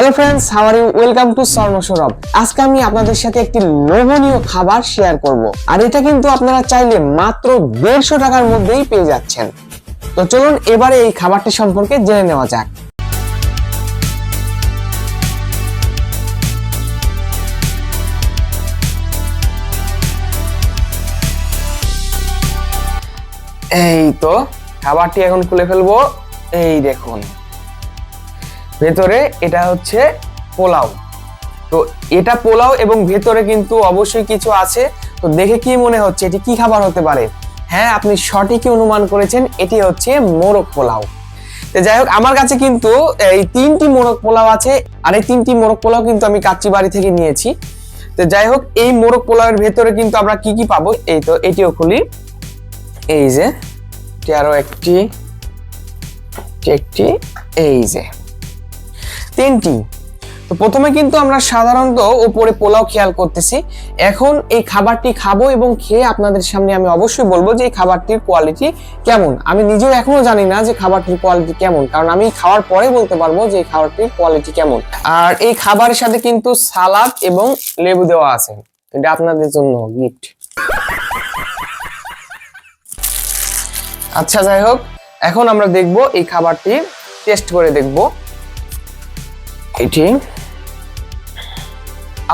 Hello friends how are you welcome to Swarna Saurav আজকে আমি আপনাদের সাথে একটি লোভনীয় খাবার শেয়ার করব। আর এটা কিন্তু আপনারা চাইলে মাত্র দেড়শো টাকার মধ্যেই পেয়ে যাচ্ছেন। তো চলুন এবারে এই খাবারটি সম্পর্কে জেনে নেওয়া যাক। এই তো, খাবারটি এখন খুলে ফেলব। এই দেখুন। ভেতরে এটা হচ্ছে পোলাও। তো এটা পোলাও এবং ভেতরে কিন্তু অবশ্যই কিছু আছে। তো দেখে কি মনে হচ্ছে, এটি কি খাবার হতে পারে? হ্যাঁ আপনি সঠিকই অনুমান করেছেন, এটি হচ্ছে মোরগ পোলাও। তো যাই হোক, আমার কাছে কিন্তু এই তিনটি মোরগ পোলাও আছে, আর এই তিনটি মোরগ পোলাও কিন্তু আমি কাচ্চি বাড়ি থেকে নিয়েছি। তো যাই হোক, এই মোরগ পোলাওয়ের ভেতরে কিন্তু আমরা কি কি পাবো? এই তো, এটিও খুলি। এই যে, এটি আরও একটি একটি, এই যে। তিনটি। তো প্রথমে কিন্তু আমরা সাধারণত উপরে পোলাও খেয়াল করতেছি। এখন এই খাবারটি খাব এবং খেয়ে আপনাদের সামনে আমি অবশ্যই বলব যে এই খাবারটির কোয়ালিটি কেমন। আমি নিজেও এখনও জানি না যে খাবারটির কোয়ালিটি কেমন, কারণ আমি খাওয়ার পরে বলতে পারব যে এই খাবারটির কোয়ালিটি কেমন। আর এই খাবারের সাথে কিন্তু সালাদ এবং লেবু দেওয়া আছে। এটা আপনাদের জন্য গিফট আচ্ছা যাই হোক। এখন আমরা দেখব এই খাবারটি টেস্ট করে দেখব। এটি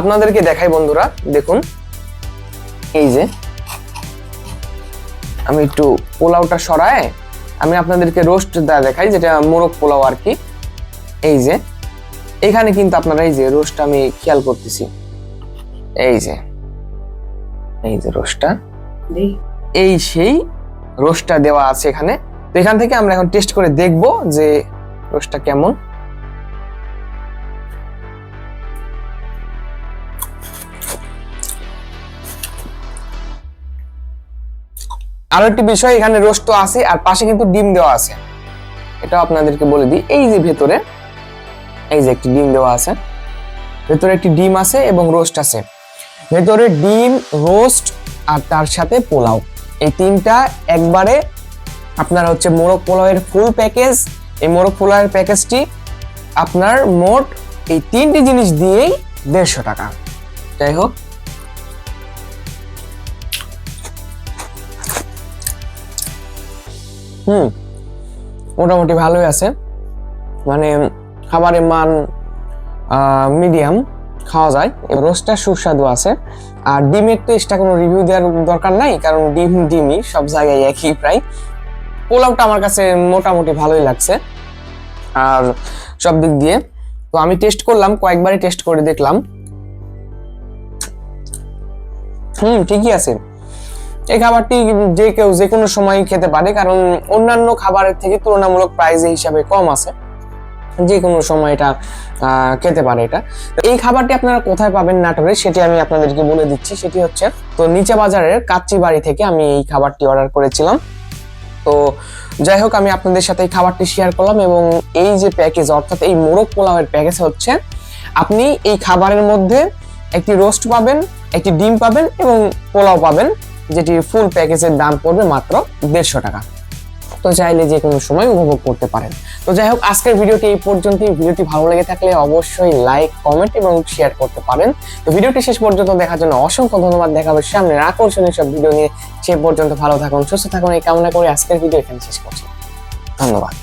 আপনাদেরকে দেখাই বন্ধুরা দেখুন। এই যে আমি একটু পোলাওটা সরায় আমি আপনাদেরকে রোস্ট দা দেখাই যেটা মোরগ পোলাও আর কি। এই যে এখানে কিন্তু আপনারা এই যে রোস্ট আমি খেয়াল করতেছি। এই যে এই যে রোস্টটা এই সেই রোস্টটা দেওয়া আছে এখানে। তো এখান থেকে আমরা এখন টেস্ট করে দেখব যে রোস্টটা কেমন। আরও একটি বিষয়, এখানে রোস্ট আছে, আর পাশে কিন্তু ডিম দেওয়া আছে। এটাও আপনাদেরকে বলে দিই, এই যে ভেতরে, এই যে একটি ডিম দেওয়া আছে, ভেতরে একটি ডিম আছে এবং রোস্ট আছে। ভেতরে ডিম, রোস্ট, আর তার সাথে পোলাও। এই তিনটা একবারে আপনার হচ্ছে মোরগ পোলাওয়ের ফুল প্যাকেজ এই মোরগ পোলাওয়ের প্যাকেজটি আপনার মোট এই তিনটি জিনিস দিয়েই দেড়শো টাকা। যাই হোক হুম, মোটামুটি ভালোই আছে। মানে খাবারের মান মিডিয়াম খাওয়া যায়। রোস্টটা সুস্বাদু আছে। আর ডিমের তো কোনো রিভিউ দেওয়ার দরকার নাই, কারণ ডিম, ডিমই সব জায়গায় একই প্রায়। পোলাওটা আমার কাছে মোটামুটি ভালোই লাগছে। আর সব দিক দিয়ে, তো আমি টেস্ট করলাম, কয়েকবারই টেস্ট করে দেখলাম। হুম, ঠিকই আছে। এই খাবারটি যে কেউ যে কোনো সময় খেতে পারে, কারণ অন্যান্য খাবারের থেকে তুলনামূলক প্রাইস হিসাবে কম আছে। যে কোনো সময় এটা খেতে পারে এটা। এই খাবারটি আপনারা কোথায় পাবেন নাটোরে সেটি আমি আপনাদেরকে বলে দিচ্ছি। সেটি হচ্ছে, তো নিচে বাজারের কাচ্চি বাড়ি থেকে আমি এই খাবারটি অর্ডার করেছিলাম। তো যাই হোক, আমি আপনাদের সাথে এই খাবারটি শেয়ার করলাম এবং এই যে প্যাকেজ অর্থাৎ এই মোরগ পোলাওয়ের প্যাকেজ হচ্ছে, আপনি এই খাবারের মধ্যে একটি রোস্ট পাবেন, একটি ডিম পাবেন এবং পোলাও পাবেন। যেটি ফুল প্যাকেজের দাম পড়বে মাত্র দেড়শো টাকা। তো চাইলে যে কোনো সময় উপভোগ করতে পারেন। তো যাই হোক, আজকের ভিডিওটি এই পর্যন্তই। ভিডিওটি ভালো লেগে থাকলে অবশ্যই লাইক কমেন্ট এবং শেয়ার করতে পারেন। তো ভিডিওটি শেষ পর্যন্ত দেখার জন্য অসংখ্য ধন্যবাদ। দেখাবে সামনের আকর্ষণীয় সব ভিডিও নিয়ে। সে পর্যন্ত ভালো থাকুন, সুস্থ থাকুন। এই কামনা করে আজকের ভিডিও এখানে শেষ করছি। ধন্যবাদ।